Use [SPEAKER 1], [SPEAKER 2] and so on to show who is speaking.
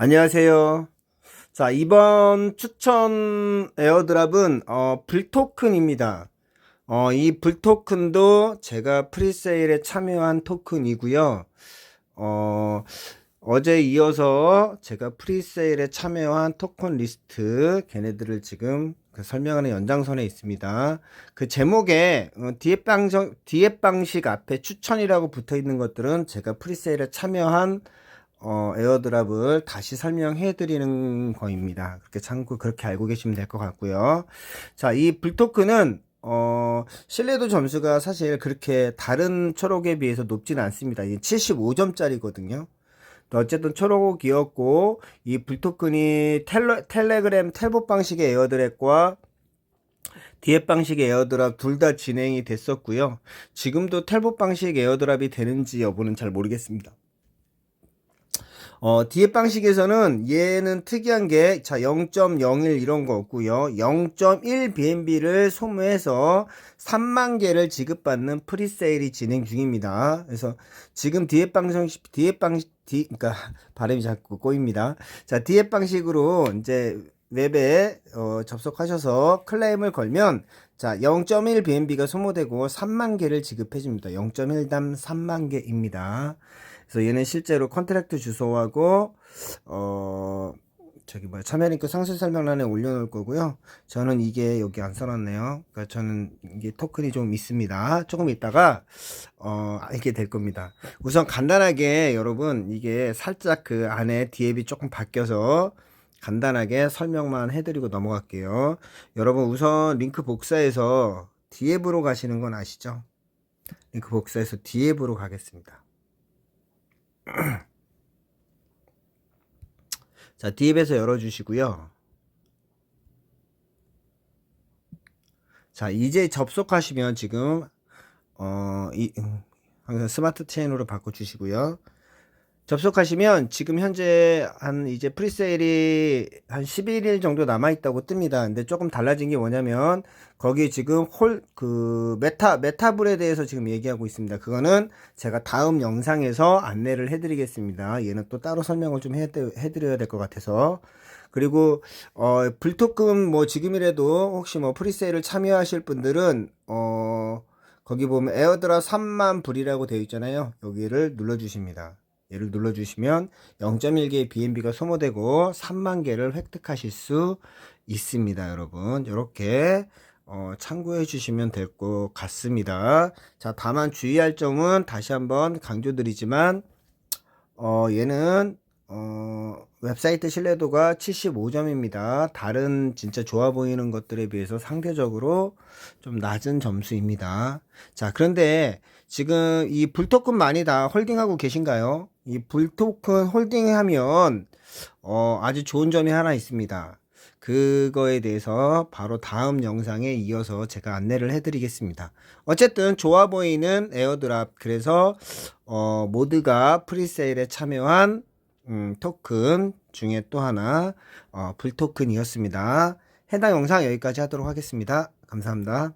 [SPEAKER 1] 안녕하세요. 자, 이번 추천 에어드랍은 어, 불토큰입니다. 어, 이 불토큰도 제가 프리세일에 참여한 토큰이고요. 어, 어제 이어서 제가 프리세일에 참여한 토큰 리스트 걔네들을 지금 그 설명하는 연장선에 있습니다. 그 제목에 어, 디엣 방정 디엣 방식 앞에 추천이라고 붙어 있는 것들은 제가 프리세일에 참여한 어, 에어드랍을 다시 설명해 드리는 거입니다. 그렇게 참고 그렇게 알고 계시면 될 것 같고요. 자, 이 불토크는 어, 신뢰도 점수가 사실 그렇게 다른 초록에 비해서 높지는 않습니다. 이 75점짜리거든요. 어쨌든 초록이었고 이 불토큰이 텔레, 텔레그램 텔봇 방식의 에어드랍과 디엣 방식의 에어드랍 둘 다 진행이 됐었고요. 지금도 텔봇 방식 에어드랍이 되는지 여부는 잘 모르겠습니다. 어, 디엣 방식에서는 얘는 특이한 게, 자, 0.01 이런 거 없고요. 0.1 BNB를 소모해서 3만 개를 지급받는 프리세일이 진행 중입니다. 그래서 지금 디엣 방식, 디엣 방식, 디, 그니까, 발음이 자꾸 꼬입니다. 자, 디엣 방식으로 이제 웹에 어, 접속하셔서 클레임을 걸면 자 0.1 BNB가 소모되고 3만 개를 지급해 줍니다. 0.1담 3만 개입니다. 그래서 얘는 실제로 컨트랙트 주소하고 어 저기 뭐야 참여 링크 상세 설명란에 올려놓을 거고요. 저는 이게 여기 안 써놨네요. 그러니까 저는 이게 토큰이 좀 있습니다. 조금 있다가 어 알게 될 겁니다. 우선 간단하게 여러분 이게 살짝 그 안에 디앱이 조금 바뀌어서 간단하게 설명만 해드리고 넘어갈게요. 여러분 우선 링크 복사해서 디앱으로 가시는 건 아시죠? 링크 복사해서 디앱으로 가겠습니다. 자, 디앱에서 열어주시고요. 자, 이제 접속하시면 지금 어, 이 음, 항상 스마트 체인으로 바꿔주시고요. 접속하시면 지금 현재 한 이제 프리세일이 한 11일 정도 남아 있다고 뜹니다. 근데 조금 달라진 게 뭐냐면 거기 지금 홀 그 메타 메타불에 대해서 지금 얘기하고 있습니다. 그거는 제가 다음 영상에서 안내를 해드리겠습니다. 얘는 또 따로 설명을 좀 해, 해드려야 될 것 같아서 그리고 어 불토금 뭐 지금이라도 혹시 뭐 프리세일을 참여하실 분들은 어 거기 보면 에어드랍 3만 불이라고 되어 있잖아요. 여기를 눌러주십니다. 얘를 눌러주시면 0.1개의 BNB가 소모되고 3만 개를 획득하실 수 있습니다, 여러분. 이렇게 어, 참고해 주시면 될 것 같습니다. 자, 다만 주의할 점은 다시 한번 강조드리지만 어, 얘는 어, 웹사이트 신뢰도가 75점입니다. 다른 진짜 좋아 보이는 것들에 비해서 상대적으로 좀 낮은 점수입니다. 자, 그런데 지금 이 불토큰 많이 다 홀딩하고 계신가요? 이 불토큰 홀딩 하면 어, 아주 좋은 점이 하나 있습니다. 그거에 대해서 바로 다음 영상에 이어서 제가 안내를 해드리겠습니다. 어쨌든 좋아 보이는 에어드랍 그래서 어, 모두가 프리세일에 참여한 음, 토큰 중에 또 하나 어, 불토큰이었습니다. 해당 영상 여기까지 하도록 하겠습니다. 감사합니다.